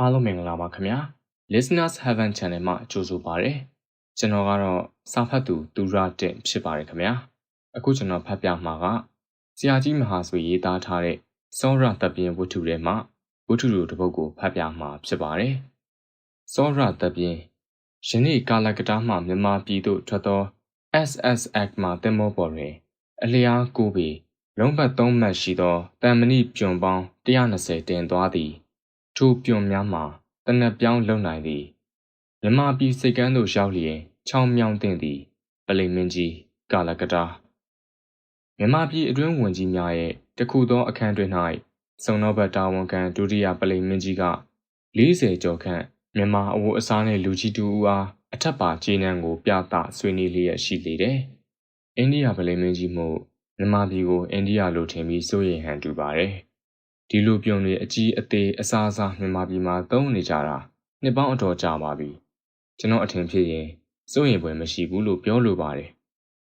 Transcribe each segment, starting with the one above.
အားလုံးမင်္ဂလာပါခင်ဗျာ Listeners Heaven Channel မှာကြိုဆိုပါရစေကျွန်တော်ကတော့စာဖတ်သူသူရတင်ဖြစ်ပါတယ်ခင်ဗျာအခုကျွန်တော်ဖတ်ပြမှာကဆရာကြီးမဟာဆွေရေးသားထားတဲ့စောရတပ်ပြင်းဝတ္ထုထဲမှာဝတ္ထုလိုတစ်ပုဒ်ကိုဖတ်ပြမှာဖြစ်ပါတယ်စောရတပ်ပြင်းယနေ့ကာလကတားမှမြန်မာပြည်သို့ထွက်သော SSX မှတင်မောပေါ်တွင် အလျားကိုပေလုံးဘတ်၃မှတ်ရှိသောတန်မဏိပြွန်ပေါင်း120တင်သွားသည် ထိုပြွန်များမှာတနက်ပြောင်းလုံနိုင်သည်မြမပြည်စိတ်ကမ်းသို့ရောက်လျင်ချောင်းမြောင်းတင်သည်ပလိမင်းကြီးကာလကတာမြမပြည်အတွင်းဝင်ကြီးများရဲ့တခုသောအခန်းတွင်၌စုံတော့ဘတ်တာဝန်ခံဒုတိယပလိမင်းကြီးက40ကျော်ခန့်မြန်မာအဝတ်အစားနှင့်လူကြီးတူဦးအားအထက်ပါခြေနှံကိုပြသဆွေးနွေးလျက်ရှိလေတယ်။အိန္ဒိယပလိမင်းကြီးမှုမြန်မာပြည်ကိုအိန္ဒိယလိုထင်ပြီးစိုးရိမ်ဟန်တူပါတယ်။ ဒီလိုပြုံတွေအကြီးအသေးအစားအစာမြန်မာပြည်မှာသုံးနေကြတာနှစ်ပေါင်းအတော်ကြာပါပြီကျွန်တော်အထင်ဖြစ်ရင်စိုးရင်ပွဲမရှိဘူးလို့ပြောလိုပါတယ်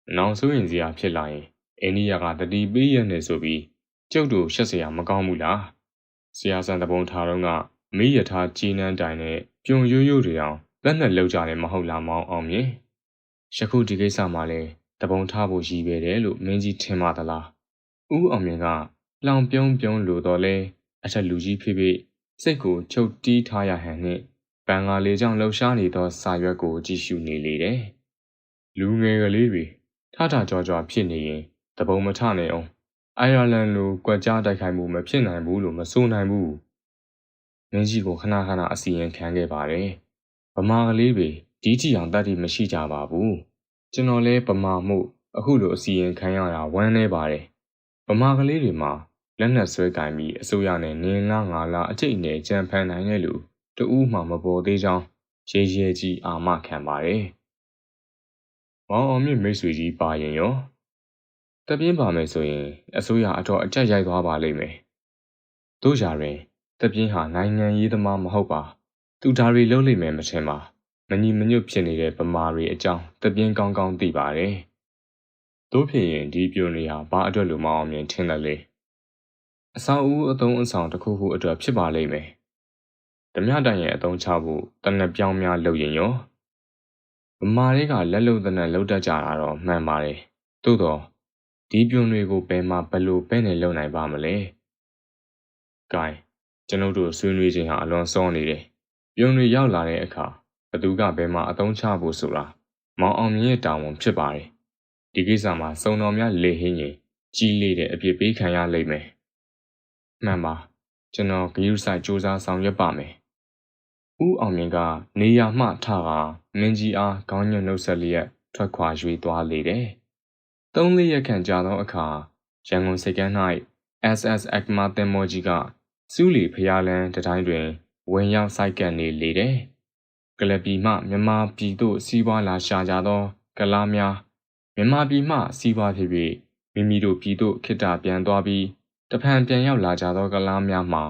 အနောင်စိုးရင်စရာဖြစ်လာရင်အိန္ဒိယကတတိပေးရနေဆိုပြီးကျုပ်တို့ရှက်စရာမကောင်းဘူးလားဆရာဆန်တပုံထားတော့ကမိရထားကြီးနန်းတိုင်နဲ့ပြုံရိုးရိုးတွေအောင်လက်နဲ့လှုပ်ကြတယ်မဟုတ်လားမောင်အောင်မြင်ယခုဒီကိစ္စမှာလဲတပုံထားဖို့ရည်ပဲတယ်လို့မင်းကြီးထင်ပါသလားဦးအောင်မြင်က လောင်ပြုံးပြုံးလိုတော့လဲအထက်လူကြီးဖြစ်ဖြစ်စိတ်ကိုချုပ်တီးထားရဟန်နှင့်ဘန်ဂါလီကြောင့်လှုပ်ရှားနေသောစာရွက်ကိုကြည့်ရှုနေလေတယ်။လူငယ်ကလေးတွေထထကြောကြောဖြစ်နေရင်တပုံမထနိုင်အောင်အိုင်ယာလန်လိုကြွက်ကြားတိုက်ခိုက်မှုမဖြစ်နိုင်ဘူးလို့မဆိုနိုင်ဘူး။မင်းကြီးကိုခဏခဏအစီရင်ခံခဲ့ပါတယ်။ဗမာကလေးတွေဒီကြည့်အောင်တတ်တည်မရှိကြပါဘူး။ကျွန်တော်လဲဗမာမှုအခုလိုအစီရင်ခံရတာဝမ်းနေပါတယ်။ဗမာကလေးတွေမှာ လက်နက်ဆွဲကင်ပြီးအစိုးရနဲ့နင်းလားငါလားအကျိတ်နဲ့ကြံဖန်နိုင်တဲ့လူတဦးမှမပေါ်သေးကြောင်းရေရဲကြီးအာမခံပါတယ်။မောင်အောင်မြင့်မိတ်ဆွေကြီးပါရင်ရောတပြင်းပါမယ်ဆိုရင်အစိုးရအတော့အကြက်ရိုက်သွားပါလိမ့်မယ်။တို့ကြရင်တပြင်းဟာနိုင်ငံရေးသမားမဟုတ်ပါ။သူဒါတွေလုံးလိမ့်မယ်မထင်ပါ။မညီမညွတ်ဖြစ်နေတဲ့ဗမာတွေအကြောင်းတပြင်းကောင်းကောင်းသိပါတယ်။တို့ဖြစ်ရင်ဒီပြိုနေဟာဘာအတွက်လို့မအောင်မြင်ထင်တယ်လေ။ အဆောက်အဦအသုံးအဆောင်တစ်ခုခုအတွက်ဖြစ်ပါလိမ့်မယ်။ဓမြတိုင်ရဲ့အသုံးချဖို့တနက်ပြောင်းများလုပ်ရင်ရောဗမာတွေကလက်လုံတနက်လောက်တတ်ကြတာတော့မှန်ပါတယ်။သို့တော့ဒီပြုံတွေကိုဘယ်မှာဘလို့ပဲနေလုံနိုင်ပါမလဲ။ gain ကျွန်ုပ်တို့ဆွေးနွေးခြင်းဟာအလွန်စောနေတယ်။ပြုံတွေရောက်လာတဲ့အခါဘသူကဘယ်မှာအသုံးချဖို့ဆိုတာမောင်အောင်မြင့်ရဲ့တာဝန်ဖြစ်ပါတယ်။ဒီကိစ္စမှာစုံတော်များလေဟင်းရင်ကြီးလေးတဲ့အပြစ်ပေးခံရလိမ့်မယ် မှန်ပါကျွန်တော်ဂရုစိုက်စူးစမ်းဆောင်ရွက်ပါမယ်ဦးအောင်မြင့်ကနေရာမှထကမင်းကြီးအားခေါင်းညွှန်နှုတ်ဆက်လျက်ထွက်ခွာ၍သွားလေတယ်သုံးလေးရက်ခန့်ကြာသောအခါရန်ကုန်စိတ်ကမ်း၌ SS အကမာတင်မောကြီးကစူးလီဖျားလန်းတတိုင်းတွင်ဝင်ရောက်စိုက်ကပ်နေလေတယ်ကလပီမှမြန်မာပြည်သို့စီးပွားလာရှာကြသော ကလားများမြန်မာပြည်မှစီးပွားဖြစ်၍မိမိတို့ပြည်သို့ခိတ္တပြန်သွားပြီး တဖန်ပြန်ရောက်လာကြသောကလားများမှာ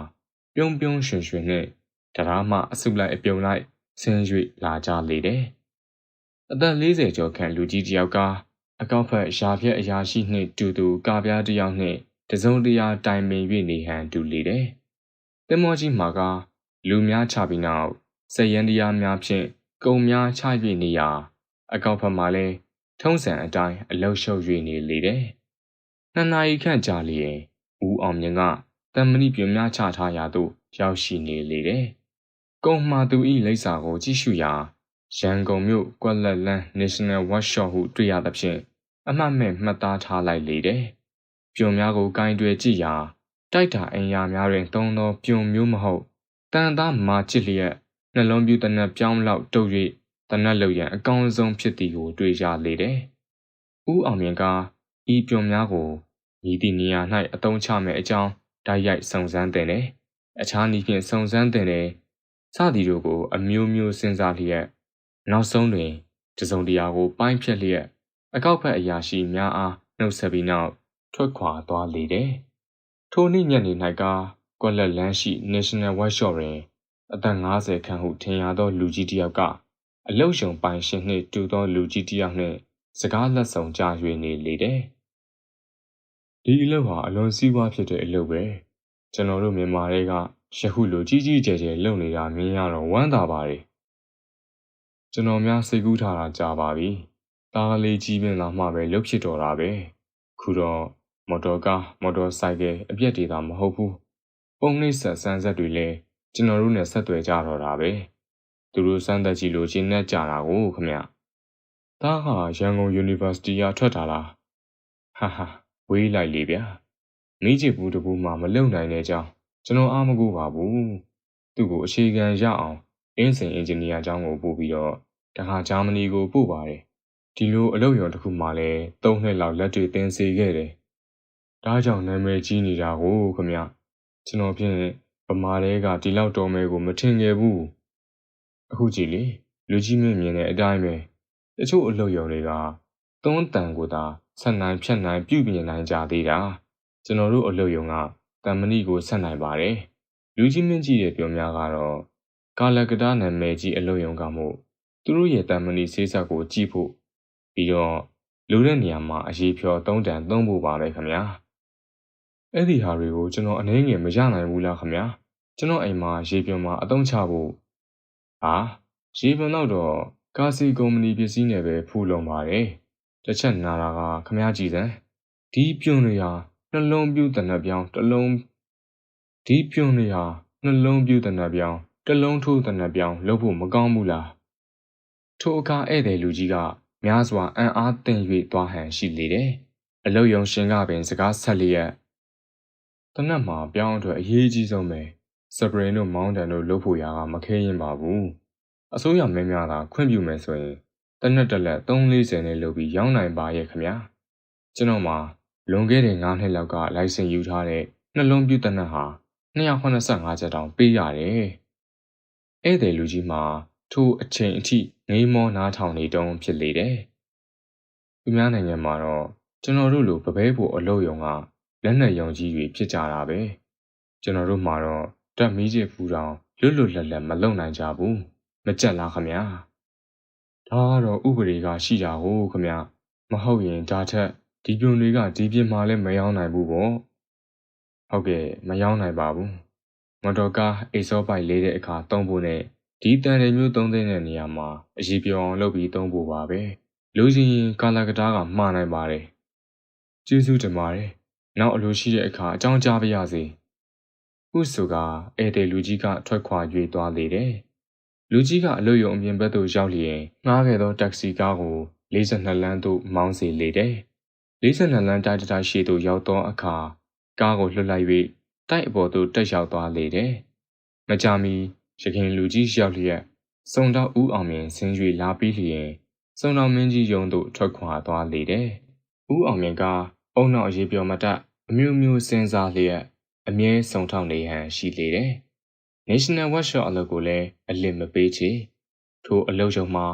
ပြုံးပြုံးရွှင်ရွှင်နှင့်တရားမှအစုလိုက်အပြုံလိုက်ဆင်း၍လာကြလေတယ်။အသက်40ကျော်ခန့်လူကြီးတယောက်ကအကောက်ဖက်ရာပြက်အရာရှိနှင့်တူတူကာပြားတယောက်နှင့်တစုံတရာတိုင်ပင်၍နေဟန်တူလေတယ်။တင်မောကြီးမှာကလူများချပြီးနောက်စရန်တရားများဖြင့်ကုံများချ၍နေရာအကောက်ဖက်မှာလည်းထုံးစံအတိုင်းအလုရှုပ်၍နေလေတယ်။နှစ်နာရီခန့်ကြာလျင် ဦးအောင်မြင့်ကတမဏိပြင်းများချထားရာသို့ရောက်ရှိနေလေတယ်။ကုံမှာသူ၏လိပ်စာကိုကြည့်ရှုရာရန်ကုန်မြို့ကွက်လက်လန်း National Workshop ဟုတွေ့ရသဖြင့်အမှတ်မဲ့မှတ်သားထားလိုက်လေတယ်။ပြွန်များကိုကင်တွယ်ကြည့်ရာတိုက်တာအင်ယာများတွင်သုံးသောပြွန်မျိုးမဟုတ်တန်သားမာချစ်လျက်နှလုံးပြူတနက်ပြောင်းလောက်တုပ်၍တနက်လုံရန်အကောင်းဆုံးဖြစ်သည်ကိုတွေ့ရလေတယ်။ဦးအောင်မြင့်ကဤပြွန်များကို မည်သည့်နေရာ၌အသုံးချမယ်အကြောင်းတိုက်ရိုက်စုံစမ်းတင်တယ်။အခြားနည်းဖြင့်စုံစမ်းတင်တယ်။စသည်တို့ကိုအမျိုးမျိုးစဉ်းစားလျက်နောက်ဆုံးတွင်တစုံတရာကိုပိုင်းဖြတ်လျက်အကောက်ဖက်အရာရှိများအားနှုတ်ဆက်ပြီးနောက်ထွက်ခွာသွားလေတယ်။ထိုနေ့ညနေ၌ကကွက်လက်လန်းရှိ National Workshop တွင်အသက်50ခန့်ဟုထင်ရသောလူကြီးတစ်ယောက်ကအလုရှုံပိုင်ရှင်နှင့်တူသောလူကြီးတစ်ယောက်နှင့်စကားလက်ဆောင်ကြ၍နေလေတယ်။ ဒီအလုပ်ဟာအလွန်စီးပွားဖြစ်တဲ့အလုပ်ပဲကျွန်တော်တို့မြန်မာတွေကယခုလိုကြီးကြီးကျယ်ကျယ်လုပ်နေတာမြင်ရတော့ဝမ်းသာပါတယ်ကျွန်တော်များစိတ်ကူးထားတာကြာပါပြီတားလေးကြီးပင်လာမှပဲလုတ်ဖြစ်တော်တာပဲခုတော့မော်တော်ကားမော်တော်ဆိုင်ကယ်အပြက်တွေသာမဟုတ်ဘူးပုံနှိပ်ဆက်စမ်းဆက်တွေလည်းကျွန်တော်တို့နဲ့ဆက်သွယ်ကြတော့တာပဲသူတို့စမ်းသက်ကြည့်လို့ရှင်းနဲ့ကြတာကိုခမဒါဟာရန်ကုန် University ကထွက်တာလားဟာဟာ ဝေးလိုက်လေဗျာမိချစ်ဘူးတဘူးမှမလုံနိုင်တဲ့ကြောင်းကျွန်တော်အားမကူပါဘူးသူ့ကိုအခြေခံရအောင်အင်းစင်အင်ဂျင်နီယာကျောင်းကိုပို့ပြီးတော့တခါဂျာမနီကိုပို့ပါတယ်ဒီလိုအလုပ်ရုံတစ်ခုမှလည်း၃နှစ်လောက်လက်တွေ့သင်စေခဲ့တယ်ဒါကြောင့်နာမည်ကြီးနေတာကိုခမကျွန်တော်ဖြင့်ဗမာတွေကဒီလောက်တော်မဲကိုမထင်ခဲ့ဘူးအခုကြည့်လေလူကြီးမင်းမြင်တဲ့အတိုင်းပဲတချို့အလုပ်ရုံတွေကသွန်းတန်ကိုသာ ဆက်နိုင်ဖြတ်နိုင်ပြုပြင်နိုင်ကြသေးတာကျွန်တော်တို့အလုပ်ရုံကတမဏိကိုဆက်နိုင်ပါတယ်လူကြီးမင်းကြီးရဲ့ပြောများကတော့ကာလကတာနာမည်ကြီးအလုပ်ရုံကမို့သူတို့ရဲ့တမဏိဆေးဆက်ကိုကြည့်ဖို့ပြီးတော့လူတဲ့နေရာမှာအရေးဖြောသုံးတန်သုံးဖို့ပါပဲခင်ဗျာအဲ့ဒီဟာတွေကိုကျွန်တော်အနေငယ်မရနိုင်ဘူးလားခင်ဗျာကျွန်တော်အိမ်မှာရေပြွန်မှာအသုံးချဖို့ဟာရေပြွန်တော့တော့ကာစီကုမ္ပဏီပစ္စည်းနဲ့ပဲဖူလုံပါတယ် တစ်ချက်နာတာကခမ ्या ကြည်စံဒီပြွန်တွေဟာနှလုံးပြူတနက်ပြောင်းတစ်လုံးဒီပြွန်တွေဟာနှလုံးပြူတနက်ပြောင်းတစ်လုံးထိုးတနက်ပြောင်းလုပ်ဖို့မကောင်းဘူးလားထိုအခါဧည့်သည်လူကြီးကများစွာအံ့အားသင့်၍သွားဟန်ရှိလေတယ်အလုတ်ယုံရှင်ကပင်စကားဆက်လျက်တနက်မှာပြောင်းအတွက်အရေးကြီးဆုံးပဲစပရင်တို့မောင်းတန်တို့လုပ်ဖို့ရာကမခဲရင်ပါဘူးအစိုးရမင်းများသာခွင့်ပြုမယ်ဆိုရင် တနက်တလက်340နဲ့လုပ်ပြီးရောင်းနိုင်ပါရဲ့ခင်ဗျာကျွန်တော်မှာလွန်ခဲ့တဲ့9နှစ်လောက်ကလိုင်စင်ယူထားတဲ့နှလုံးပြူတနက်ဟာ285ကျပ်တောင်ပေးရတယ်ဧည့်သည်လူကြီးမှာထိုအချိန်အထိငိမ်းမောနားထောင်နေတုံးဖြစ်လေတယ်သူများနိုင်ငံမှာတော့ကျွန်တော်တို့လိုပပဲဖို့အလုပ်ယုံကလက်နက်ယုံကြီးတွေဖြစ်ကြတာပဲကျွန်တော်တို့မှာတော့တက်မီးချစ်ဖူတောင်လွတ်လွတ်လပ်လပ်မလုံနိုင်ကြဘူးမကြက်လားခမညာ ဒါကတော့ဥပဒေကရှိတာကိုခမညာမဟုတ်ရင်ဒါထက်ဒီပြုံတွေကဒီပြင်းမှလည်းမယောင်းနိုင်ဘူးပေါ့ဟုတ်ကဲ့မယောင်းနိုင်ပါဘူးမော်တော်ကားအိတ်စောပိုက်လေးတဲ့အခါတုံးဖို့နဲ့ဒီတန်တယ်မျိုးသုံးသိတဲ့နေရာမှာအရေးပြောအောင်လုပ်ပြီးသုံးဖို့ပါပဲလူချင်းရင်ကာလာကတားကမှားနိုင်ပါတယ်ကျေးဇူးတင်ပါတယ်နောက်အလိုရှိတဲ့အခါအကြောင်းကြားပါရစေဟုဆိုကဧည့်သည်လူကြီးကထွက်ခွာ၍သွားလေတယ် လူကြီးကအလို့ရုံအပြင်ဘက်သို့ရောက်လျင်ငှားခဲ့သောတက္ကစီကားကို42လမ်းသို့မောင်းစေလေတယ်42လမ်းတိုက်တိုက်ရှိသို့ရောက်သောအခါကားကိုလွှတ်လိုက်၍တိုက်အပေါ်သို့တက်ရောက်သွားလေတယ်မကြမီရခင်လူကြီးရောက်လျက်စုံတော့ဦးအောင်မြင်ဆင်း၍လာပြီးလျင်စုံတော်မင်းကြီးရုံသို့ထွက်ခွာသွားလေတယ်ဦးအောင်မြင်ကအုံနောက်အရေးပြောမတတ်အမျိုးမျိုးစဉ်းစားလျက်အမြဲစုံထောက်နေဟန်ရှိလေတယ်။ National Workshop အလုပ်ကိုလည်းအလစ်မပေးချေ။ထိုအလုပ်ရုံမှာ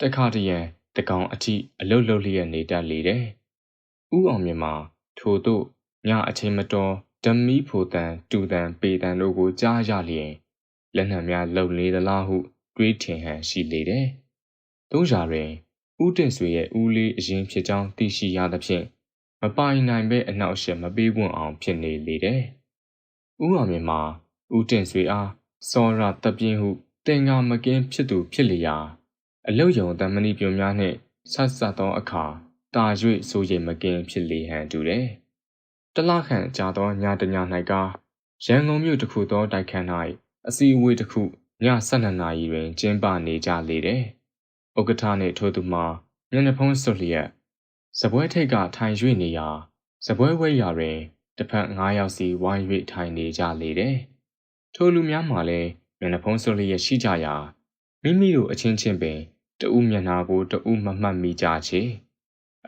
တခါတရံတကောင်အထိအလုပ်လုပ်လျက်နေတတ်လေတယ်။ဥအောင်မြင်မှာထို့သို့ညအချိန်မတော်ဓမီဖိုတန်တူတန်ပေတန်တို့ကိုကြားရလျင်လက်နံများလှုပ်လေသလားဟုတွေးထင်ဟန်ရှိလေတယ်။သုံးရာတွင်ဦးတင်ဆွေရဲ့ဦးလေးအရင်ဖြစ်ကြောင်းသိရှိရသဖြင့်မပိုင်နိုင်ပဲအနောက်အရှက်မပေးဝံ့အောင်ဖြစ်နေလေတယ်။ဦးအောင်မြင်မှာ ဦးတင်ဆွေအားစောရတပြင်းဟုတင်ကာမကင်းဖြစ်သူဖြစ်လျာအလုတ်ယုံတမဏိပြုံများနှင့်ဆက်ဆက်သောအခါတာ၍စိုးရိမ်မကင်းဖြစ်လေဟန်တူတယ်။တလခန့်ကြာသောညတည၌ကရန်ကုန်မြို့တစ်ခုသောတိုက်ခန်း၌အစည်းအဝေးတစ်ခုည12နာရီတွင်ကျင်းပနေကြလေတယ်။ဥက္ကဋ္ဌနှင့်ထိုသူမှာမျက်နှာဖုံးစွပ်လျက်စပွဲထိတ်ကထိုင်၍နေရာစပွဲဝဲရာတွင်တစ်ဖက်၅ယောက်စီဝိုင်း၍ထိုင်နေကြလေတယ်။ ထိုလူများမှလည်းမျက်နှာဖုံးစွပ်လျက်ရှိကြရာမိမိတို့အချင်းချင်းပင်တဦးမျက်နှာကိုတဦးမမှတ်မိကြချေ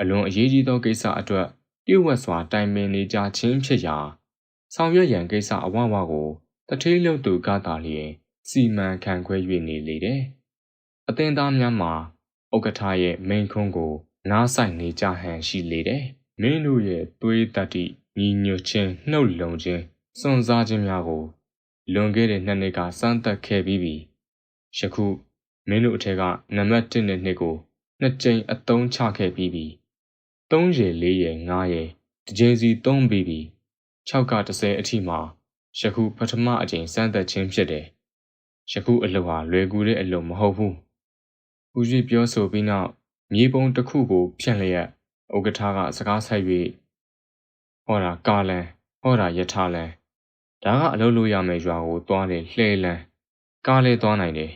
အလွန်အရေးကြီးသောကိစ္စအတွက်ပြုတ်ဝက်စွာတိုင်ပင်နေကြခြင်းဖြစ်ရာဆောင်ရွက်ရန်ကိစ္စအဝဝကိုတထေးလုတ်သူကသာလျင်စီမံခန့်ခွဲ၍နေလေတယ်။အသင်သားများမှာဥက္ကဋ္ဌရဲ့မိန်ခွန်းကို နားဆိုင်နေကြဟန်ရှိလေတယ်။မင်းတို့ရဲ့သွေးတတိညီညွတ်ခြင်းနှုတ်လုံခြင်းစွန့်စားခြင်းများကို လွန်ခဲ့တဲ့နှစ်နှစ်ကစမ်းသပ်ခဲ့ပြီးပြီ။ယခုမင်းတို့အထက်ကနံပါတ်1နဲ့2ကိုနှစ်ကြိမ်အသုံးချခဲ့ပြီးပြီ။3ရေ4ရေ5ရေတစ်ကြိမ်စီ3ပြီးပြီ။6က30အထိမှာရယခုပထမအကြိမ်စမ်းသပ်ခြင်းဖြစ်တယ်ယခုအလုပ်ဟာလွယ်ကူတဲ့အလုပ်မဟုတ်ဘူးဦးကြီးပြောဆိုပြီးနောက်မြေပုံတစ်ခုကိုဖြန့်လျက်ဥက္ကဋ္ဌကစကားဆက်၍ဟောတာကာလန်ဟောတာယထာလန် ဒါကအလုပ်လုပ်ရမယ့်ရွာကိုသွားတယ်လှဲလန်းကားလဲသွားနိုင်တယ်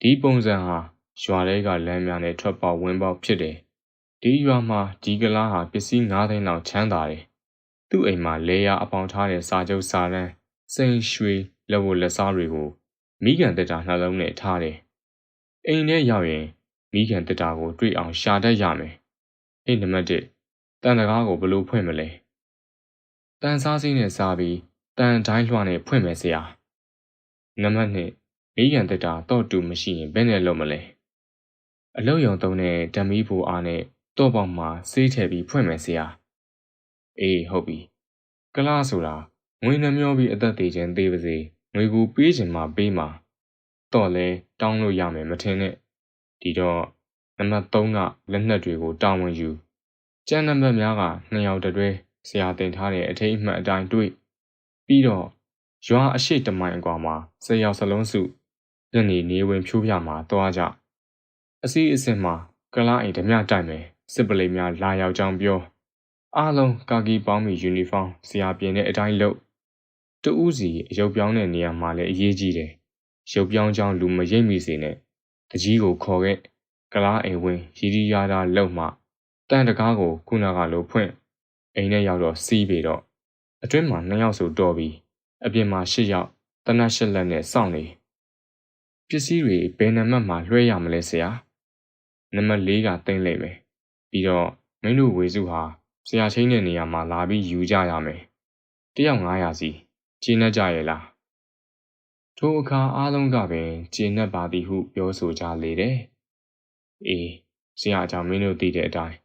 ဒီပုံစံဟာရွာတွေကလမ်းများနဲ့ထွက်ပေါက်ဝင်ပေါက်ဖြစ်တယ်ဒီရွာမှာဒီကလားဟာပစ္စည်း9သိန်းလောက်ချမ်းသာတယ်သူ့အိမ်မှာလေယာအပေါင်ထားတဲ့စာချုပ်စာတမ်းစိန်ရွှေလက်ဝတ်လက်စားတွေကိုမိကန်တက်တာနှလုံးနဲ့ထားတယ်အိမ်ထဲရောက်ရင်မိခင်တက်တာကိုတွေ့အောင်ရှာတတ်ရမယ်။အဲ့နံပါတ်1တန်တကားကိုဘလို့ဖွင့်မလဲ။တန်စားစိနဲ့စားပြီး တန်တိုင်းလွှာနဲ့ဖွင့်မယ်ဆရာ။နံပါတ်2မိခင်တက်တာတော့တူမရှိရင်ဘယ်နဲ့လုပ်မလဲ။အလုတ်ယုံသုံးတဲ့ဓမီဘူအားနဲ့တော့ပေါက်မှာဆေးထည့်ပြီးဖွင့်မယ်ဆရာ။အေးဟုတ်ပြီ။ကလားဆိုတာငွေနှမျောပြီးအသက်သေးခြင်းသေးပါစေငွေကိုပေးခြင်းမှပေးမှာတော့လဲတောင်းလို့ရမယ်မထင်နဲ့ဒီတော့နံပါတ်3ကလက်နက်တွေကိုတာဝန်ယူကျန်နံပါတ်များကနှစ်ယောက်တည်းတွဲဆရာတင်ထားတဲ့အထိတ်အမှတ်အတိုင်းတွေ့ ပြီးတော့ရွာအရှိတမိုင်အကွာမှာဆယ်ယောက်စလုံးစုညနေနေဝင်ဖြိုးပြမှာတွားကြအစီအစဉ်မှာကလားအိမ်ဓမြတိုက်မယ်စစ်ပလိများလာရောက်ကြောင်းပြောအားလုံးကာကီပေါင်းမီယူနီဖောင်းဆရာပြင်တဲ့အတိုင်းလုပ်တူးစီအရုပ်ပြောင်းတဲ့နေရာမှာလည်းအရေးကြီးတယ်ရုပ်ပြောင်းကြောင်းလူမရိပ်မိစေနဲ့တကြီးကိုခေါ်ခဲ့ကလားအိမ်ဝင်ရီရီယာတာလုံမှတန်တကားကိုခုနကလိုဖွင့်အိမ်ထဲရောက်တော့စီးပေတော့ အတွင်းမှာနှစ်ယောက်ဆိုတော့ပြီးအပြင်မှာရှစ်ယောက်တနတ်ရှစ်လက်နဲ့စောင့်နေပစ္စည်းတွေဘယ်နံပါတ်မှာလွှဲရမလဲဆရာနံပါတ်၄ကတင်လိုက်မယ်ပြီးတော့မင်းတို့ဝေစုဟာဆရာချင်းတဲ့နေရာမှာလာပြီးယူကြရမယ်တယောက်900စီကျင်းနေကြရဲ့လားထိုအခါအားလုံးကပင်ကျေနပ်ပါသည်ဟုပြောဆိုကြလေတယ်။အေးဆရာကြောင့်မင်းတို့သိတဲ့အတိုင်း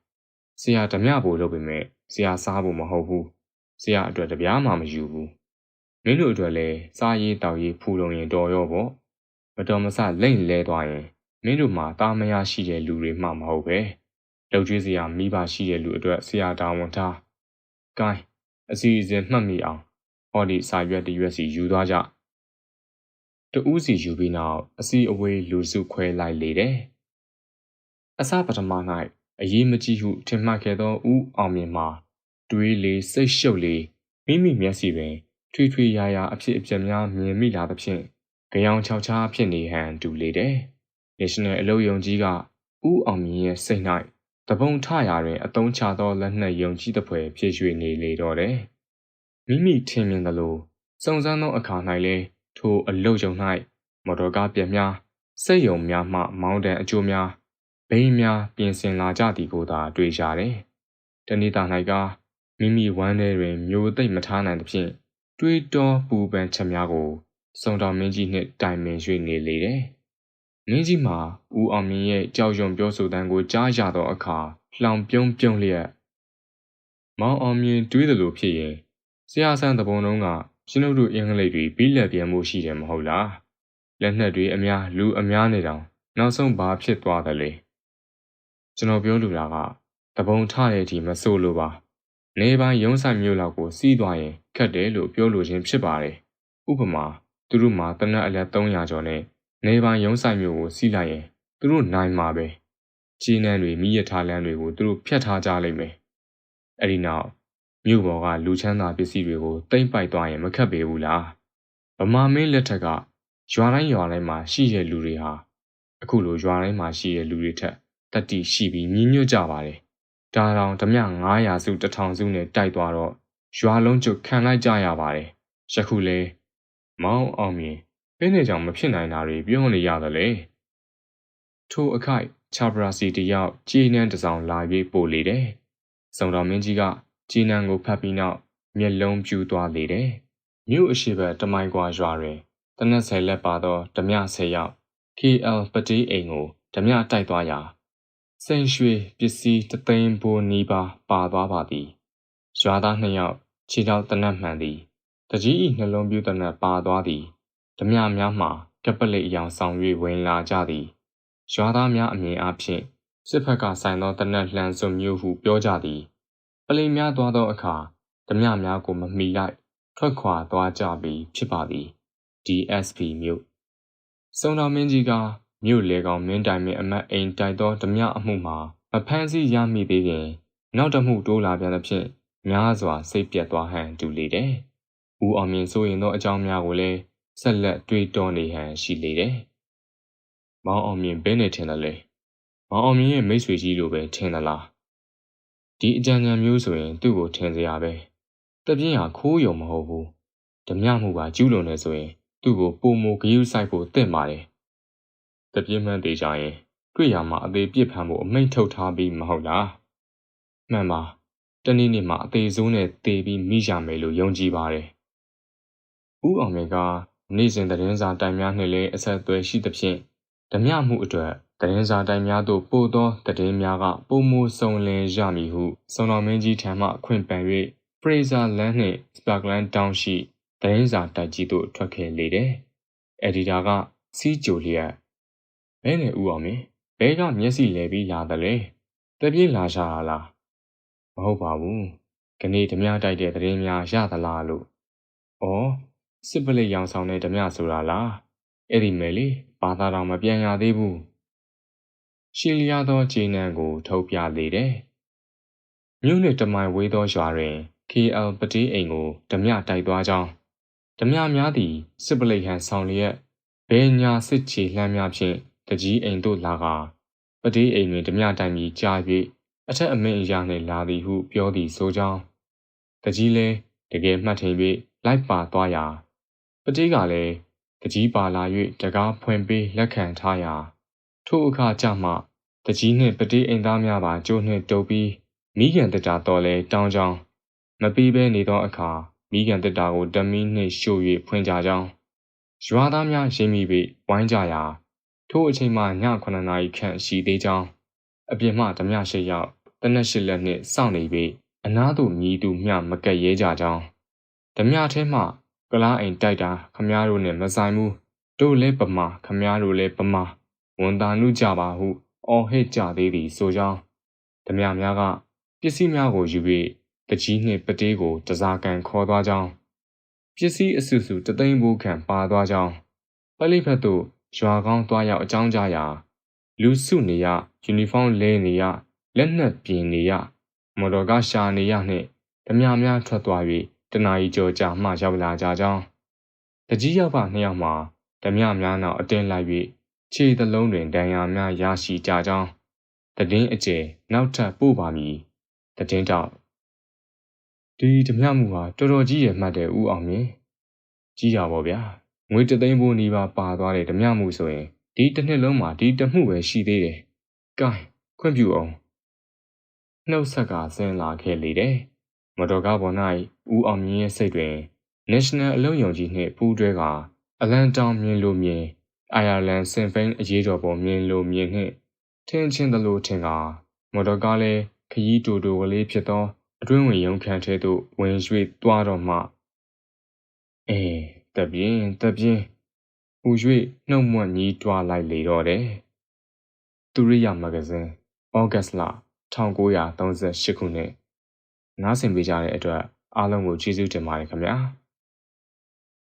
ဆရာဓမြဖို့လုပ်ပေမဲ့ဆရာစားဖို့မဟုတ်ဘူး။ ဆရာအတွက်တပြားမှမယူဘူး။မင်းတို့အတွက်လည်းစားရေးတောက်ရေးဖူလုံရင်တော်ရောပေါ့။မတော်မဆလိမ့်လဲသွားရင်မင်းတို့မှာတာမယာရှိတဲ့လူတွေမှမဟုတ်ပဲ။လောက်ကျွေးစရာမိဘရှိတဲ့လူအတွက်ဆရာတာဝန်ထား။ကိုင်းအစီအစဉ်မှတ်မိအောင်ဟောဒီစာရွက်တရွက်စီယူသွားကြ။တဦးစီယူပြီးနောက်အစီအဝေးလူစုခွဲလိုက်လေတယ်။အစပထမ၌အရေးမကြီးဟုထင်မှတ်ခဲ့သောဦးအောင်မြင်မှာ တွေးလေစိတ်ရှုပ်လေမိမိမျက်စိတွင်ထွေထွေရာရာအဖြစ်အပျက်များမြင်မိလာသဖြင့်ကြောင်ချောက်ချားဖြစ်နေဟန်တူလေတယ်။ National အလုပ်ယုံကြီးကဦးအောင်မြင်ရဲ့စိတ်၌တပုံထရာတွင်အတုံးချသောလက်နှက်ယုံကြည်သဖွယ်ဖြည့်ရွှေနေလေတော့တယ်။မိမိထင်မြင်သလိုစုံစမ်းသောအခါ၌လည်းထိုအလုတ်ယုံ၌မော်တော်ကားပြက်များစိတ်ယုံများမှမောင်းတန်အကျိုးများဘိန်းများပြင်ဆင်လာကြသည်ကိုသာတွေ့ရတယ်။တနေ့တာ၌က မိမိဝမ်းထဲတွင်မျိုးသိမ့်မထားနိုင်သဖြင့်တွေးတောပူပန်ချက်များကိုစုံတော်မင်းကြီးနှင့်တိုင်ပင်၍နေလေတယ်။မင်းကြီးမှာဦးအောင်မြင့်ရဲ့ကြောက်ရွံ့ပြောဆိုတမ်းကိုကြားရသောအခါလောင်ပြုံးပြုံးလျက်မောင်အောင်မြင်တွေးသလိုဖြစ်ရင်ဆရာဆန်းတပုံလုံးကရှင်တို့တို့အင်္ဂလိပ်တွေပြီးလက်ပြန်မှုရှိတယ်မဟုတ်လားလက်နက်တွေအများလူအများနေတောင်နောက်ဆုံးဘာဖြစ်သွားသလဲကျွန်တော်ပြောလိုတာကတပုံထတဲ့အထိမဆိုးလို့ပါ နေပိုင်းရုံးဆိုင်မျိုးလောက်ကိုစီးသွားရင်ခက်တယ်လို့ပြောလိုခြင်းဖြစ်ပါတယ်ဥပမာသူတို့မှာတနက်အလက်300ကျော်နဲ့နေပိုင်းရုံးဆိုင်မျိုးကိုစီးလိုက်ရင်သူတို့နိုင်မှာပဲခြေနှံတွေမိရထားလမ်းတွေကိုသူတို့ဖျက်ထားကြလိမ့်မယ်အဲ့ဒီနောက်မြို့ပေါ်ကလူချမ်းသာပစ္စည်းတွေကိုတိမ့်ပိုက်သွားရင်မခက်ပေဘူးလားဗမာမင်းလက်ထက်ကရွာတိုင်းရွာတိုင်းမှာရှိတဲ့လူတွေဟာအခုလိုရွာတိုင်းမှာရှိတဲ့လူတွေထက်တတိရှိပြီးညီညွတ်ကြပါတယ် ဒါတောင်ဓမြ900စု1000စုနဲ့တိုက်သွားတော့ရွာလုံးကျွတ်ခံလိုက်ကြရပါတယ်ယခုလဲမောင်းအောင်မြင်ဘယ်နဲ့ကြောင့်မဖြစ်နိုင်တာတွေပြောနေရတယ်လေထိုအခိုက်ချာဘရာစီတယောက်ကြေးနှန်းတစောင်လာ၍ပို့လေတယ်စုံတော်မင်းကြီးကជីနံကိုဖတ်ပြီးနောက်မျက်လုံးပြူသွားလေတယ်။မြို့အရှိဘက်တမိုင်ကွာရွာတွင်တနက်ဆယ်လက်ပါသောဓမြဆယ်ယောက် KL ပတိအိမ်ကိုဓမြတိုက်သွားရာ စိန်ရွှေပစ္စည်းတသိန်းဘိုးနီးပါးပါသွားပါသည်။ရွာသားနှစ်ယောက်ခြေထောက်တနက်မှန်သည်။တကြီးဤနှလုံးပြူတနက်ပါသွားသည်။ဓမြများမှကပလိအယောင်ဆောင်၍ဝင်လာကြသည်။ရွာသားများအမြင်အားဖြင့်စစ်ဖက်ကဆိုင်သောတနက်လှန်စွမျိုးဟုပြောကြသည်။ပလိများသွားသောအခါဓမြများကိုမမီလိုက်ထွက်ခွာသွားကြပြီဖြစ်ပါသည် DSP မြို့စုံတော်မင်းကြီးက မြို့လေကောင်မင်းတိုင်မင်းအမတ်အိမ်တိုက်သောဓမြအမှုမှာမဖမ်းဆီးရမိသေးခင်နောက်တစ်မှုတိုးလာပြန်သဖြင့်များစွာစိတ်ပြတ်သွားဟန်တူလေတယ်။ဦးအောင်မြင့်ဆိုရင်သောအကြောင်းများကိုလည်းဆက်လက်တွေးတောနေဟန်ရှိလေတယ်။မောင်အောင်မြင့်ဘယ်နဲ့ထင်တယ်လဲ။မောင်အောင်မြင့်ရဲ့မိတ်ဆွေကြီးလိုပဲထင်သလား။ဒီအကြံဉာဏ်မျိုးဆိုရင်သူ့ကိုထင်စရာပဲ။တပြင်းဟာခိုးယုံမဟုတ်ဘူး။ဓမြမှုပါကျူးလွန်နေဆိုရင်သူ့ကိုပုံမဂယုဆိုင်ဖို့တင့်ပါတယ်။ တပြင်းမှန်သေးကြရင်တွေ့ရမှာအသေးပြစ်ဖမ်းဖို့အမိန့်ထုတ်ထားပြီးမဟုတ်လား။မှန်ပါ။တနေ့နေ့မှာအသေးဆုံးနဲ့တေးပြီးမိရမယ်လို့ယုံကြည်ပါတယ်။ဦးအောင်မြင့်ကနေ့စဉ်သတင်းစာတိုင်များနှင့်လည်းအဆက်အသွယ်ရှိသဖြင့်ဓမြမှုအတွက်သတင်းစာတိုင်များသို့ပို့သောသတင်းများကပုံမစုံလင်ရမည်ဟုစုံတော်မင်းကြီးထံမှအခွင့်ပန်၍ Fraser Land နှင့် Sparkland Town ရှိသတင်းစာတိုက်ကြီးသို့ထွက်ခဲ့လေတယ်။အက်ဒီတာကစီးကြိုလျက် ဘဲနဲ့ဦးအောင်မင်းဘဲကမျက်စိလဲပြီးလာတယ်လေ။တပြေးလာရှာလား။မဟုတ်ပါဘူး။ခနေ့ဓမြတိုက်တဲ့သတင်းများရသလားလို့။ဩစစ်ပလိတ်ရောင်ဆောင်တဲ့ဓမြဆိုတာလား။အဲ့ဒီမယ်လေဘာသာတော်မပြန်ရသေးဘူး။ရှီလျာသောခြေနှံကို ထုတ်ပြလေတယ်။မြို့နှင့်တမိုင်ဝေးသောရွာတွင် KL ပတိအိမ်ကိုဓမြတိုက်သွားကြောင်းဓမြများသည်စစ်ပလိတ်ဟန်ဆောင်လျက်ဘဲညာစစ်ချီလှမ်းများဖြင့် တကြီးအိမ်သို့လာကာပတိအိမ်တွင်ဓမြတိုင်ပြီးကြား၍အထက်အမိန့်အရာနှင့်လာသည်ဟုပြောသည်ဆိုကြောင်းတကြီးလည်းတကယ်မှတ်ထင်၍လိုက်ပါသွားရာပတိကလည်းတကြီးပါလာ၍တကားဖွင့်ပေးလက်ခံထားရာထို့အခါကျမှတကြီးနှင့်ပတိအိမ်သားများပါကျိုးနှင့်တုပ်ပြီးမိခင်တတာတော်လဲတောင်းကြောင်းမပြီးဘဲနေသောအခါမိခင်တက်တာကိုတမီးနှင့်ရှို့၍ဖွင့်ကြကြောင်းရွာသားများရင်းမိပြီးဝိုင်းကြရာ ထိုအချိန်မှည9နာရီခန့်ရှိသေးကြောင်းအပြင်မှဓမြရှိရောက်တနက်ရှိလက်နှင့်စောင့်နေပြီးအနားသို့မြည်သူမျှမကက်ရဲကြကြောင်းဓမြထဲမှကလားအိမ်တိုက်တာခမားတို့နဲ့မဆိုင်ဘူးတို့လဲပမာခမားတို့လဲပမာဝန်တာနုကြပါဟုအော်ဟစ်ကြသေးသည်ဆိုကြောင်းဓမြများကပစ္စည်းများကိုယူပြီးတကြီးနှင့်ပတေးကိုတစားကန်ခေါ်သွားကြောင်းပစ္စည်းအစုစုတသိန်းဘူးခန့်ပါသွားကြောင်းပလိဖက်သို့ ရွာကောင်းသွားရောက်အကြောင်းကြားရာလူစုနေရယူနီဖောင်းလဲနေရလက်နက်ပြင်နေရမော်တော်ကားရှာနေရနှင့်ဓမြများထွက်သွား၍တနာရီကျော်ကြာမှရောက်လာကြကြောင်းတကြီးရောက်ပါနှစ်ယောက်မှာဓမြများနောက်အတင်းလိုက်၍ခြေသလုံးတွင်ဒဏ်ရာများရရှိကြကြောင်းတည်င်းအကျယ်နောက်ထပ်ပို့ပါမည်တည်င်းတော့ဒီဓမြမှုဟာတော်တော်ကြီးရမှတ်တယ်ဦးအောင်မြင်ကြီးတာပေါ့ဗျာ ငွေတသိန်းဘိုးနီးပါးပါသွားတဲ့ဓမြမှုဆိုရင်ဒီတစ်နှစ်လုံးမှာဒီတစ်မှုပဲရှိသေးတယ်။ကဲခွင့်ပြုအောင်နှုတ်ဆက်ကဆင်းလာခဲ့လေတယ်။မတော်ကားပေါ်၌ဦးအောင်မြင်ရဲ့စိတ်တွင် National အလုံးယုံကြီးနှင့်ပူးတွဲကအလန်တောင်မြင်လိုမြင်အိုင်ယာလန်စင်ဖိန်းအရေးတော်ပေါ်မြင်လိုမြင်နှင့်ထင်းချင်းသလိုထင်ကမော်တော်ကားလည်းခရီးတူတူကလေးဖြစ်သောအတွင်းဝင်ရုံခန့်ထဲသို့ဝင်၍သွားတော့မှအေး တပြင်းတပြင်းဟူ၍နှုတ်မွတ်ညီးတွားလိုက်လေတော့တယ်သူရိယမဂဇင်းဩဂတ်လ1938ခုနှစ်နားဆင်ပေးကြတဲ့အတွက်အားလုံးကိုကျေးဇူးတင်ပါတယ်ခင်ဗျာ။